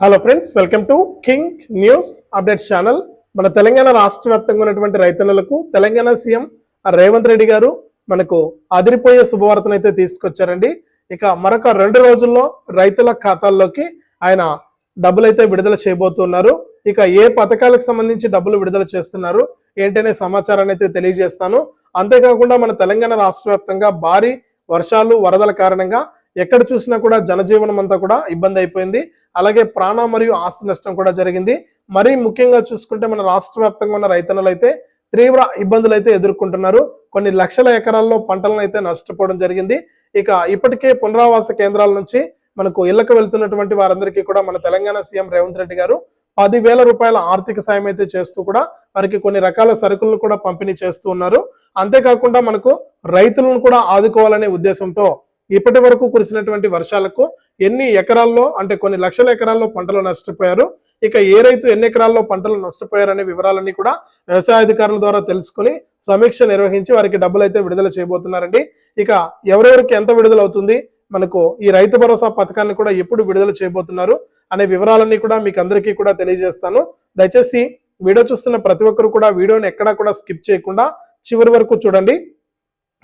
Hello friends welcome to king news update channel మన తెలంగాణ రాష్ట్ర వ్యాప్తంగా ఉన్నటువంటి రైతన్నలకు తెలంగాణ సీఎం రేవంత్ రెడ్డి గారు మనకు అదిరిపోయే శుభవార్తను అయితే తీసుకొచ్చారండి. ఇక మరొక రెండు రోజుల్లో రైతుల ఖాతాల్లోకి ఆయన డబ్బులు అయితే విడుదల చేయబోతున్నారు. ఇక ఏ పథకాలకు సంబంధించి డబ్బులు విడుదల చేస్తున్నారు ఏంటనే సమాచారాన్ని అయితే తెలియజేస్తాను. అంతేకాకుండా మన తెలంగాణ రాష్ట్ర వ్యాప్తంగా భారీ వర్షాలు వరదల కారణంగా ఎక్కడ చూసినా కూడా జనజీవనం అంతా కూడా ఇబ్బంది అయిపోయింది. అలాగే ప్రాణ మరియు ఆస్తి నష్టం కూడా జరిగింది. మరీ ముఖ్యంగా చూసుకుంటే మన రాష్ట్ర వ్యాప్తంగా ఉన్న రైతన్నులు అయితే తీవ్ర ఇబ్బందులు అయితే ఎదుర్కొంటున్నారు. కొన్ని లక్షల ఎకరాల్లో పంటలను అయితే నష్టపోవడం జరిగింది. ఇక ఇప్పటికే పునరావాస కేంద్రాల నుంచి మనకు ఇళ్ళకు వెళ్తున్నటువంటి వారందరికీ కూడా మన తెలంగాణ సీఎం రేవంత్ రెడ్డి గారు పదివేల రూపాయల ఆర్థిక సాయం అయితే చేస్తూ కూడా వారికి కొన్ని రకాల సరుకులను కూడా పంపిణీ చేస్తూ ఉన్నారు. అంతేకాకుండా మనకు రైతులను కూడా ఆదుకోవాలనే ఉద్దేశంతో ఇప్పటి వరకు కురిసినటువంటి వర్షాలకు ఎన్ని ఎకరాల్లో అంటే కొన్ని లక్షల ఎకరాల్లో పంటలు నష్టపోయారు. ఇక ఏ రైతు ఎన్ని ఎకరాల్లో పంటలు నష్టపోయారనే వివరాలన్నీ కూడా వ్యవసాయ అధికారుల ద్వారా తెలుసుకుని సమీక్ష నిర్వహించి వారికి డబ్బులు అయితే విడుదల చేయబోతున్నారండి. ఇక ఎవరెవరికి ఎంత విడుదల అవుతుంది మనకు ఈ రైతు భరోసా పథకాన్ని కూడా ఎప్పుడు విడుదల చేయబోతున్నారు అనే వివరాలన్నీ కూడా మీకు అందరికీ కూడా తెలియజేస్తాను. దయచేసి వీడియో చూస్తున్న ప్రతి ఒక్కరు కూడా వీడియోని ఎక్కడా కూడా స్కిప్ చేయకుండా చివరి వరకు చూడండి.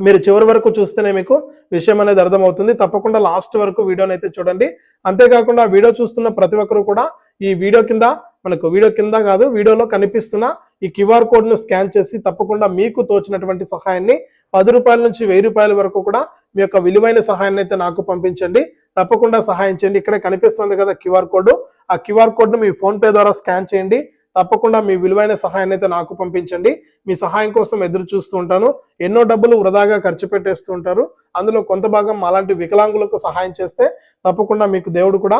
మీరు చివరి వరకు చూస్తేనే మీకు విషయం అనేది అర్థమవుతుంది. తప్పకుండా లాస్ట్ వరకు వీడియోని అయితే చూడండి. అంతేకాకుండా వీడియో చూస్తున్న ప్రతి ఒక్కరు కూడా ఈ వీడియో కింద మనకు వీడియో కింద కాదు వీడియోలో కనిపిస్తున్న ఈ క్యూఆర్ కోడ్ను స్కాన్ చేసి తప్పకుండా మీకు తోచినటువంటి సహాయాన్ని పది రూపాయల నుంచి వెయ్యి రూపాయల వరకు కూడా మీ యొక్క విలువైన సహాయాన్ని అయితే నాకు పంపించండి. తప్పకుండా సహాయం చేయండి. ఇక్కడ కనిపిస్తుంది కదా క్యూఆర్ కోడ్. ఆ క్యూఆర్ కోడ్ను మీ ఫోన్పే ద్వారా స్కాన్ చేయండి. తప్పకుండా మీ విలువైన సహాయాన్ని అయితే నాకు పంపించండి. మీ సహాయం కోసం ఎదురు చూస్తూ ఉంటాను. ఎన్నో డబ్బులు వృధాగా ఖర్చు పెట్టేస్తూ ఉంటారు. అందులో కొంత భాగం అలాంటి వికలాంగులకు సహాయం చేస్తే తప్పకుండా మీకు దేవుడు కూడా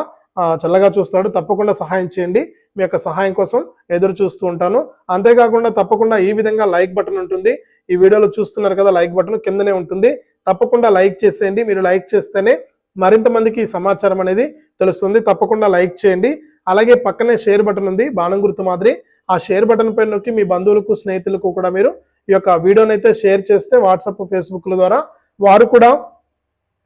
చల్లగా చూస్తాడు. తప్పకుండా సహాయం చేయండి. మీ యొక్క సహాయం కోసం ఎదురు చూస్తూ ఉంటాను. అంతేకాకుండా తప్పకుండా ఈ విధంగా లైక్ బటన్ ఉంటుంది. ఈ వీడియోలో చూస్తున్నారు కదా లైక్ బటన్ కిందనే ఉంటుంది. తప్పకుండా లైక్ చేసేయండి. మీరు లైక్ చేస్తేనే మరింత మందికి సమాచారం అనేది తెలుస్తుంది. తప్పకుండా లైక్ చేయండి. అలాగే పక్కనే షేర్ బటన్ ఉంది బాణం గుర్తు మాదిరి. ఆ షేర్ బటన్ పైన నొక్కి మీ బంధువులకు స్నేహితులకు కూడా మీరు ఈ యొక్క వీడియోని అయితే షేర్ చేస్తే వాట్సాప్ ఫేస్బుక్ల ద్వారా వారు కూడా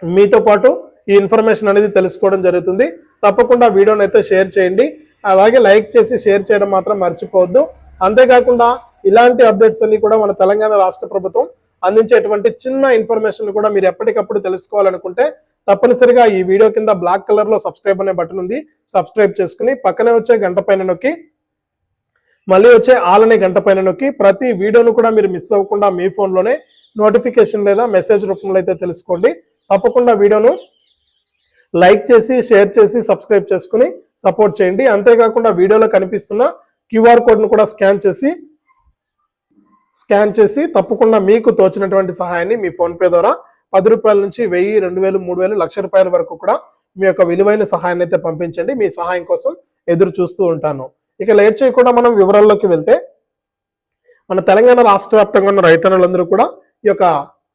మీతో పాటు ఈ ఇన్ఫర్మేషన్ అనేది తెలుసుకోవడం జరుగుతుంది. తప్పకుండా వీడియోని అయితే షేర్ చేయండి. అలాగే లైక్ చేసి షేర్ చేయడం మాత్రం మర్చిపోవద్దు. అంతేకాకుండా ఇలాంటి అప్డేట్స్ అన్ని కూడా మన తెలంగాణ రాష్ట్ర ప్రభుత్వం అందించేటువంటి చిన్న ఇన్ఫర్మేషన్ కూడా మీరు ఎప్పటికప్పుడు తెలుసుకోవాలనుకుంటే తప్పనిసరిగా ఈ వీడియో కింద బ్లాక్ కలర్లో సబ్స్క్రైబ్ అనే బటన్ ఉంది. సబ్స్క్రైబ్ చేసుకుని పక్కనే వచ్చే గంట పైన నొక్కి మళ్ళీ వచ్చే ఆల్ అనే గంట పైన నొక్కి ప్రతి వీడియోను కూడా మీరు మిస్ అవ్వకుండా మీ ఫోన్లోనే నోటిఫికేషన్ లేదా మెసేజ్ రూపంలో అయితే తెలుసుకోండి. తప్పకుండా వీడియోను లైక్ చేసి షేర్ చేసి సబ్స్క్రైబ్ చేసుకుని సపోర్ట్ చేయండి. అంతేకాకుండా వీడియోలో కనిపిస్తున్న క్యూఆర్ కోడ్ను కూడా స్కాన్ చేసి స్కాన్ చేసి తప్పకుండా మీకు తోచినటువంటి సహాయాన్ని మీ ఫోన్పే ద్వారా పది రూపాయల నుంచి వెయ్యి రెండు వేలు మూడు వేలు లక్ష రూపాయల వరకు కూడా మీ యొక్క విలువైన సహాయాన్ని అయితే పంపించండి. మీ సహాయం కోసం ఎదురు చూస్తూ ఉంటాను. ఇక లేట్ చేయకుండా మనం వివరాల్లోకి వెళ్తే మన తెలంగాణ రాష్ట్ర వ్యాప్తంగా ఉన్న రైతన్నులందరూ కూడా ఈ యొక్క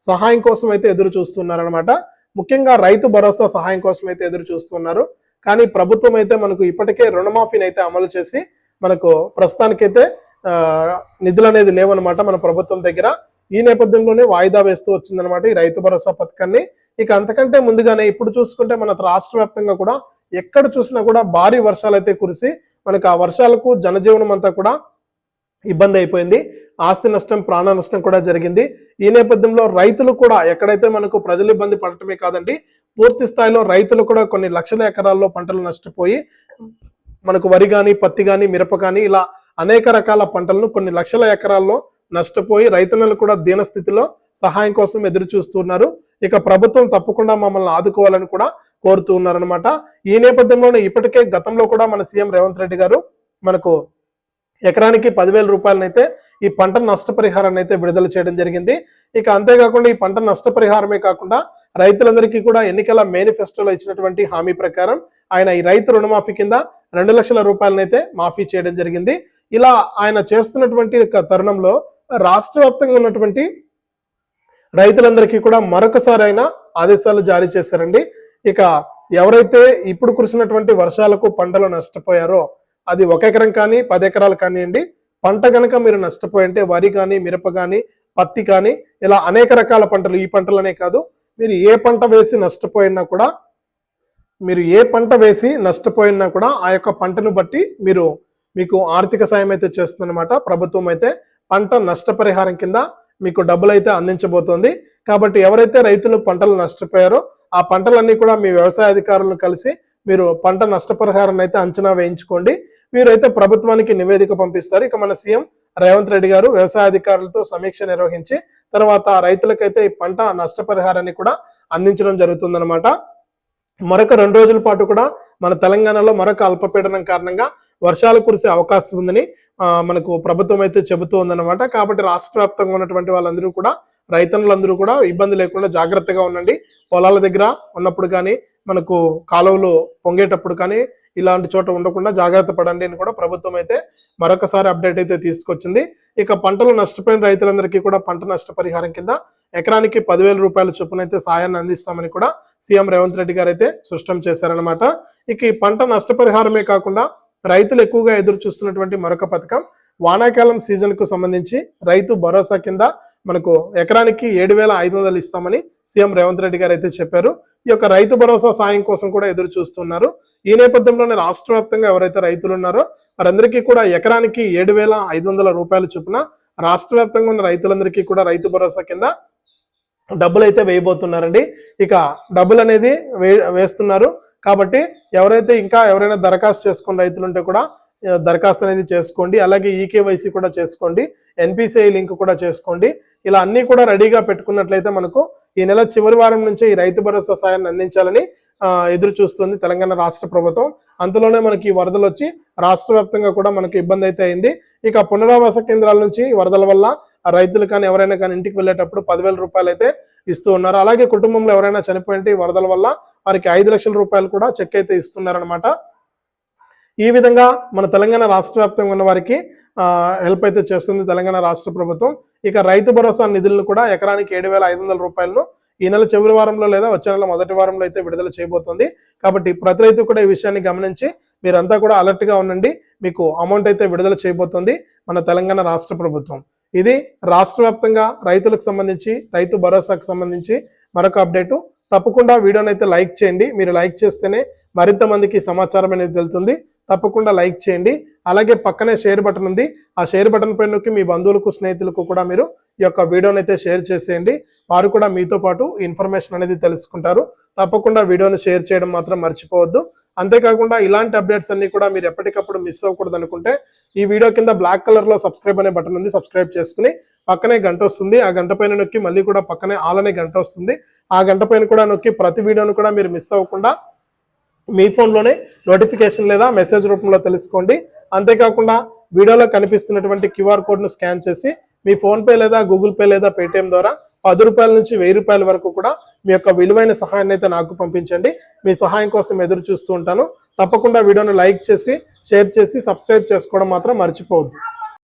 సహాయం కోసం అయితే ఎదురు చూస్తున్నారనమాట ముఖ్యంగా రైతు భరోసా సహాయం కోసం అయితే ఎదురు చూస్తున్నారు. కానీ ప్రభుత్వం అయితే మనకు ఇప్పటికే రుణమాఫీని అయితే అమలు చేసి మనకు ప్రస్తుతానికైతే నిధులు అనేది లేవన్నమాట మన ప్రభుత్వం దగ్గర. ఈ నేపథ్యంలోనే వాయిదా వేస్తూ వచ్చిందనమాట ఈ రైతు భరోసా పథకాన్ని. ఇక అంతకంటే ముందుగానే ఇప్పుడు చూసుకుంటే మన రాష్ట్ర వ్యాప్తంగా కూడా ఎక్కడ చూసినా కూడా భారీ వర్షాలు అయితే కురిసి మనకు ఆ వర్షాలకు జనజీవనం అంతా కూడా ఇబ్బంది అయిపోయింది. ఆస్తి నష్టం ప్రాణ నష్టం కూడా జరిగింది. ఈ నేపథ్యంలో రైతులు కూడా ఎక్కడైతే మనకు ప్రజలు ఇబ్బంది పడటమే కాదండి పూర్తి స్థాయిలో రైతులు కూడా కొన్ని లక్షల ఎకరాల్లో పంటలు నష్టపోయి మనకు వరి కానీ పత్తి కానీ మిరప కానీ ఇలా అనేక రకాల పంటలను కొన్ని లక్షల ఎకరాల్లో నష్టపోయి రైతులను కూడా దీనస్థితిలో సహాయం కోసం ఎదురు చూస్తున్నారు. ఇక ప్రభుత్వం తప్పకుండా మమ్మల్ని ఆదుకోవాలని కూడా కోరుతూ ఉన్నారనమాట ఈ నేపథ్యంలోనే ఇప్పటికే గతంలో కూడా మన సీఎం రేవంత్ రెడ్డి గారు మనకు ఎకరానికి పదివేల రూపాయలనైతే ఈ పంట నష్టపరిహారాన్ని అయితే విడుదల చేయడం జరిగింది. ఇక అంతేకాకుండా ఈ పంట నష్టపరిహారమే కాకుండా రైతులందరికీ కూడా ఎన్నికల మేనిఫెస్టోలో ఇచ్చినటువంటి హామీ ప్రకారం ఆయన ఈ రైతు రుణమాఫీ కింద రెండు లక్షల రూపాయలనైతే మాఫీ చేయడం జరిగింది. ఇలా ఆయన చేస్తున్నటువంటి తరుణంలో రాష్ట్ర వ్యాప్తంగా ఉన్నటువంటి రైతులందరికీ కూడా మరొకసారి అయినా ఆదేశాలు జారీ చేశారండి. ఇక ఎవరైతే ఇప్పుడు కురిసినటువంటి వర్షాలకు పంటలు నష్టపోయారో అది ఒక ఎకరం కానీ పది ఎకరాలు కానివ్వండి పంట కనుక మీరు నష్టపోయంటే వరి కానీ మిరప కానీ పత్తి కానీ ఇలా అనేక రకాల పంటలు ఈ పంటలనే కాదు మీరు ఏ పంట వేసి నష్టపోయినా కూడా మీరు ఏ పంట వేసి నష్టపోయినా కూడా ఆ యొక్క పంటను బట్టి మీరు మీకు ఆర్థిక సాయం అయితే చేస్తుందన్నమాట. ప్రభుత్వం అయితే పంట నష్టపరిహారం కింద మీకు డబ్బులు అయితే అందించబోతోంది. కాబట్టి ఎవరైతే రైతులు పంటలు నష్టపోయారో ఆ పంటలన్నీ కూడా మీ వ్యవసాయ అధికారులను కలిసి మీరు పంట నష్టపరిహారాన్ని అయితే అంచనా వేయించుకోండి. వీరైతే ప్రభుత్వానికి నివేదిక పంపిస్తారు. ఇక మన సీఎం రేవంత్ రెడ్డి గారు వ్యవసాయ అధికారులతో సమీక్ష నిర్వహించి తర్వాత రైతులకైతే ఈ పంట నష్టపరిహారాన్ని కూడా అందించడం జరుగుతుందన్నమాట. మరొక రెండు రోజుల పాటు కూడా మన తెలంగాణలో మరొక అల్పపీడనం కారణంగా వర్షాలు కురిసే అవకాశం ఉందని మనకు ప్రభుత్వం అయితే చెబుతూ కాబట్టి రాష్ట్ర వ్యాప్తంగా ఉన్నటువంటి వాళ్ళందరూ కూడా రైతన్నులందరూ కూడా ఇబ్బంది లేకుండా జాగ్రత్తగా ఉండండి. పొలాల దగ్గర ఉన్నప్పుడు కానీ మనకు కాలువలు పొంగేటప్పుడు కానీ ఇలాంటి చోట ఉండకుండా జాగ్రత్త పడండి అని కూడా ప్రభుత్వం అయితే మరొకసారి అప్డేట్ అయితే తీసుకొచ్చింది. ఇక పంటలు నష్టపోయిన రైతులందరికీ కూడా పంట నష్టపరిహారం కింద ఎకరానికి పదివేల రూపాయల చొప్పున అయితే సాయాన్ని అందిస్తామని కూడా సీఎం రేవంత్ రెడ్డి గారు అయితే స్పష్టం చేశారనమాట ఇక ఈ పంట నష్టపరిహారమే కాకుండా రైతులు ఎక్కువగా ఎదురు చూస్తున్నటువంటి మరొక పథకం వానాకాలం సీజన్కు సంబంధించి రైతు భరోసా కింద మనకు ఎకరానికి ఏడు వేల ఐదు వందలు ఇస్తామని సీఎం రేవంత్ రెడ్డి గారు అయితే చెప్పారు. ఈ యొక్క రైతు భరోసా సాయం కోసం కూడా ఎదురు చూస్తున్నారు. ఈ నేపథ్యంలోనే రాష్ట్ర వ్యాప్తంగా ఎవరైతే రైతులు ఉన్నారో వారందరికీ కూడా ఎకరానికి ఏడు వేల ఐదు వందల రూపాయల చొప్పున రాష్ట్ర వ్యాప్తంగా ఉన్న రైతులందరికీ కూడా రైతు భరోసా కింద డబ్బులు అయితే వేయబోతున్నారండి. ఇక డబ్బులు అనేది వే వేస్తున్నారు. కాబట్టి ఎవరైతే ఇంకా ఎవరైనా దరఖాస్తు చేసుకున్న రైతులు ఉంటే కూడా దరఖాస్తు అనేది చేసుకోండి. అలాగే ఈకేవైసీ కూడా చేసుకోండి. ఎన్పిసిఐ లింక్ కూడా చేసుకోండి. ఇలా అన్నీ కూడా రెడీగా పెట్టుకున్నట్లయితే మనకు ఈ నెల చివరి వారం నుంచే ఈ రైతు భరోసా సాయాన్ని అందించాలని ఎదురు చూస్తుంది తెలంగాణ రాష్ట్ర ప్రభుత్వం. అంతలోనే మనకి ఈ వరదలు వచ్చి రాష్ట్ర వ్యాప్తంగా కూడా మనకు ఇబ్బంది అయితే అయింది. ఇక పునరావాస కేంద్రాల నుంచి వరదల వల్ల రైతులు కానీ ఎవరైనా కానీ ఇంటికి వెళ్ళేటప్పుడు పదివేల రూపాయలు అయితే ఇస్తూ ఉన్నారు. అలాగే కుటుంబంలో ఎవరైనా చనిపోయింటే ఈ వరదల వల్ల వారికి ఐదు లక్షల రూపాయలు కూడా చెక్ అయితే ఇస్తున్నారనమాట ఈ విధంగా మన తెలంగాణ రాష్ట్ర వ్యాప్తంగా ఉన్న వారికి హెల్ప్ అయితే చేస్తుంది తెలంగాణ రాష్ట్ర ప్రభుత్వం. ఇక రైతు భరోసా నిధులను కూడా ఎకరానికి ఏడు వేల ఐదు వందల రూపాయలను ఈ నెల చివరి వారంలో లేదా వచ్చే నెల మొదటి వారంలో అయితే విడుదల చేయబోతోంది. కాబట్టి ప్రతి రైతు కూడా ఈ విషయాన్ని గమనించి మీరంతా కూడా అలర్ట్గా ఉండండి. మీకు అమౌంట్ అయితే విడుదల చేయబోతోంది మన తెలంగాణ రాష్ట్ర ప్రభుత్వం. ఇది రాష్ట్ర వ్యాప్తంగా రైతులకు సంబంధించి రైతు భరోసాకు సంబంధించి మరొక అప్డేటు. తప్పకుండా వీడియోని అయితే లైక్ చేయండి. మీరు లైక్ చేస్తేనే మరింత మందికి సమాచారం అనేది వెళ్తుంది తప్పకుండా లైక్ చేయండి. అలాగే పక్కనే షేర్ బటన్ ఉంది. ఆ షేర్ బటన్ పై నొక్కి మీ బంధువులకు స్నేహితులకు కూడా మీరు ఈ యొక్క వీడియోని అయితే షేర్ చేసేయండి. వారు కూడా మీతో పాటు ఇన్ఫర్మేషన్ అనేది తెలుసుకుంటారు. తప్పకుండా వీడియోని షేర్ చేయడం మాత్రం మర్చిపోవద్దు. అంతేకాకుండా ఇలాంటి అప్డేట్స్ అన్ని కూడా మీరు ఎప్పటికప్పుడు మిస్ అవ్వకూడదు అనుకుంటే ఈ వీడియో కింద బ్లాక్ కలర్లో సబ్స్క్రైబ్ అనే బటన్ ఉంది. సబ్స్క్రైబ్ చేసుకుని పక్కనే గంట వస్తుంది. ఆ గంట పైన నొక్కి మళ్ళీ కూడా పక్కనే ఆల్ అనే గంట వస్తుంది. ఆ గంట పైన కూడా నొక్కి ప్రతి వీడియోను కూడా మీరు మిస్ అవ్వకుండా మీ ఫోన్లోనే నోటిఫికేషన్ లేదా మెసేజ్ రూపంలో తెలుసుకోండి. అంతేకాకుండా వీడియోలో కనిపిస్తున్నటువంటి క్యూఆర్ కోడ్ను స్కాన్ చేసి మీ ఫోన్పే లేదా గూగుల్ పే లేదా పేటిఎం ద్వారా పది రూపాయల నుంచి వెయ్యి రూపాయల వరకు కూడా మీ యొక్క విలువైన సహాయాన్ని అయితే నాకు పంపించండి. మీ సహాయం కోసం ఎదురు చూస్తూ ఉంటాను. తప్పకుండా వీడియోను లైక్ చేసి షేర్ చేసి సబ్స్క్రైబ్ చేసుకోవడం మాత్రం మర్చిపోవద్దు.